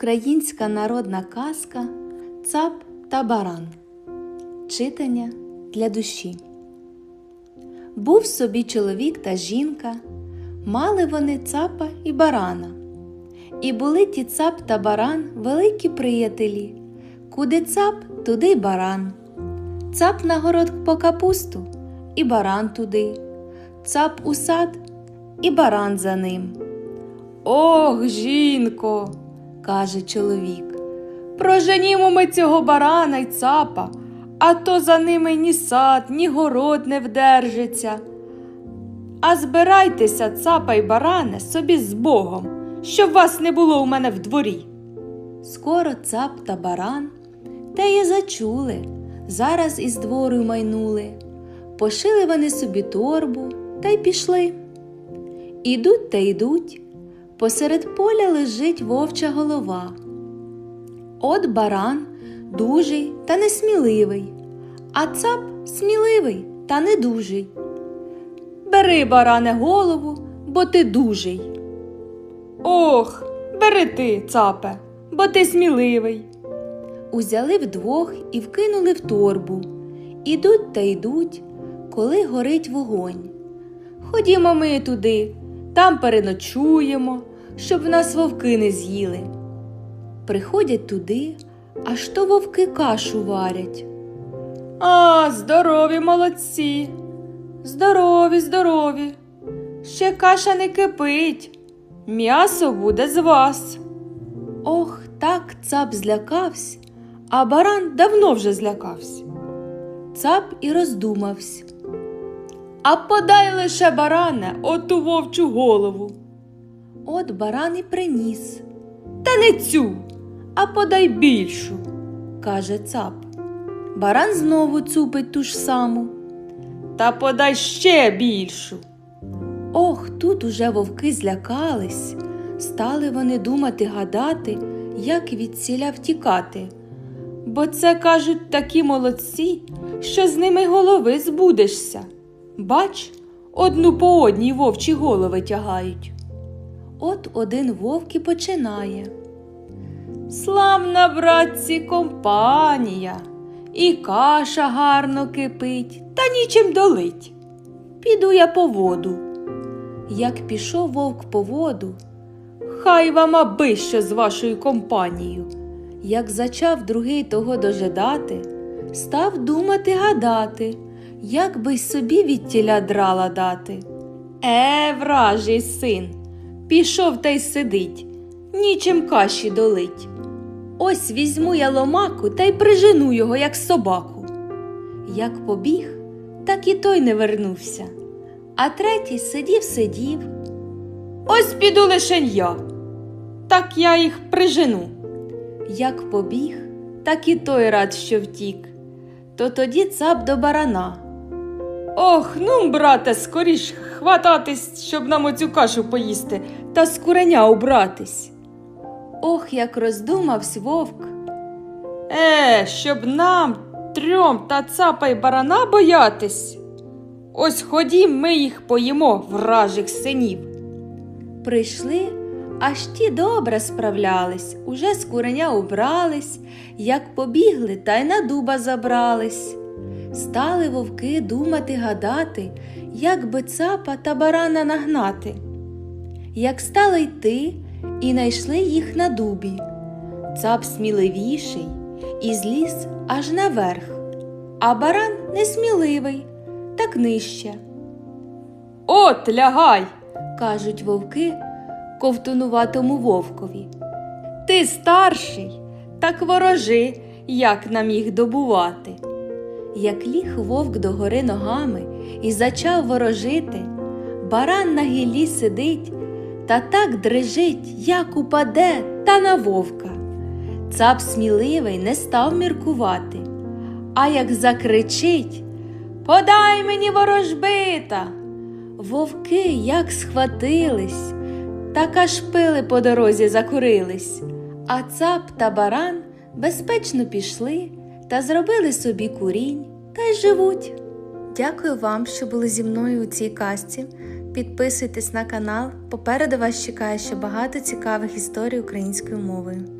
Українська народна казка Цап та баран. Читання для душі. Був собі чоловік та жінка, мали вони цапа і барана. І були ті цап та баран великі приятелі. Куди цап, туди й баран. Цап на город по капусту, і баран туди. Цап у сад, і баран за ним. Ох, жінко, каже чоловік. Проженімо ми цього барана й цапа, а то за ними ні сад, ні город не вдержиться. А збирайтеся, цапа й баране, собі з Богом, щоб вас не було у мене в дворі. Скоро цап та баран те й зачули, зараз із двору майнули. Пошили вони собі торбу та й пішли. Ідуть та йдуть, посеред поля лежить вовча голова. От баран дужий та несміливий, а цап сміливий та недужий. Бери, баране, голову, бо ти дужий. Ох, бери ти, цапе, бо ти сміливий. Узяли вдвох і вкинули в торбу. Ідуть та йдуть, коли горить вогонь. Ходімо ми туди, там переночуємо, щоб нас вовки не з'їли. Приходять туди, аж то вовки кашу варять. А, здорові молодці. Здорові, здорові. Ще каша не кипить. М'ясо буде з вас. Ох, так цап злякався, а баран давно вже злякався. Цап і роздумався. А подай лише баране оту вовчу голову. От баран і приніс. Та не цю, а подай більшу, каже цап. Баран знову цупить ту ж саму. Та подай ще більшу. Ох, тут уже вовки злякались. Стали вони думати гадати, як від сіля втікати. Бо це, кажуть, такі молодці, що з ними голови збудешся. Бач, одну по одній вовчі голови тягають. От один вовк і починає. Славна, братці, компанія, і каша гарно кипить, та нічим долить. Піду я по воду. Як пішов вовк по воду, хай вам аби що з вашою компанією. Як зачав другий того дожидати, став думати гадати, як би й собі від тіля драла дати. Е, вражий син, пішов та й сидить, нічим каші долить. Ось візьму я ломаку та й прижену його, як собаку. Як побіг, так і той не вернувся. А третій сидів, сидів. Ось піду лишень я, так я їх прижену. Як побіг, так і той рад, що втік. То тоді цап до барана. Ох, ну, брате, скоріш хвататись, щоб нам оцю кашу поїсти, та з куреня убратись. Ох, як роздумавсь вовк. Е, щоб нам трьом та цапа й барана боятись. Ось ходім, ми їх поїмо, вражих синів. Прийшли, аж ті добре справлялись, уже з куреня убрались, як побігли, та й на дуба забрались. Стали вовки думати гадати, як би цапа та барана нагнати. Як стали йти, і найшли їх на дубі. Цап сміливіший і зліз аж наверх, а баран несміливий, так нижче. От лягай, кажуть вовки ковтунуватому вовкові. Ти старший, так ворожи, як нам їх добувати. Як ліг вовк до гори ногами і зачав ворожити, баран на гілі сидить та так дрижить, як упаде, та на вовка. Цап сміливий не став міркувати, а як закричить Подай мені ворожбита. Вовки як схватились, так аж пили по дорозі закурились, а цап та баран безпечно пішли та зробили собі курінь та й живуть. Дякую вам, що були зі мною у цій казці. Підписуйтесь на канал. Попереду вас чекає ще багато цікавих історій українською мовою.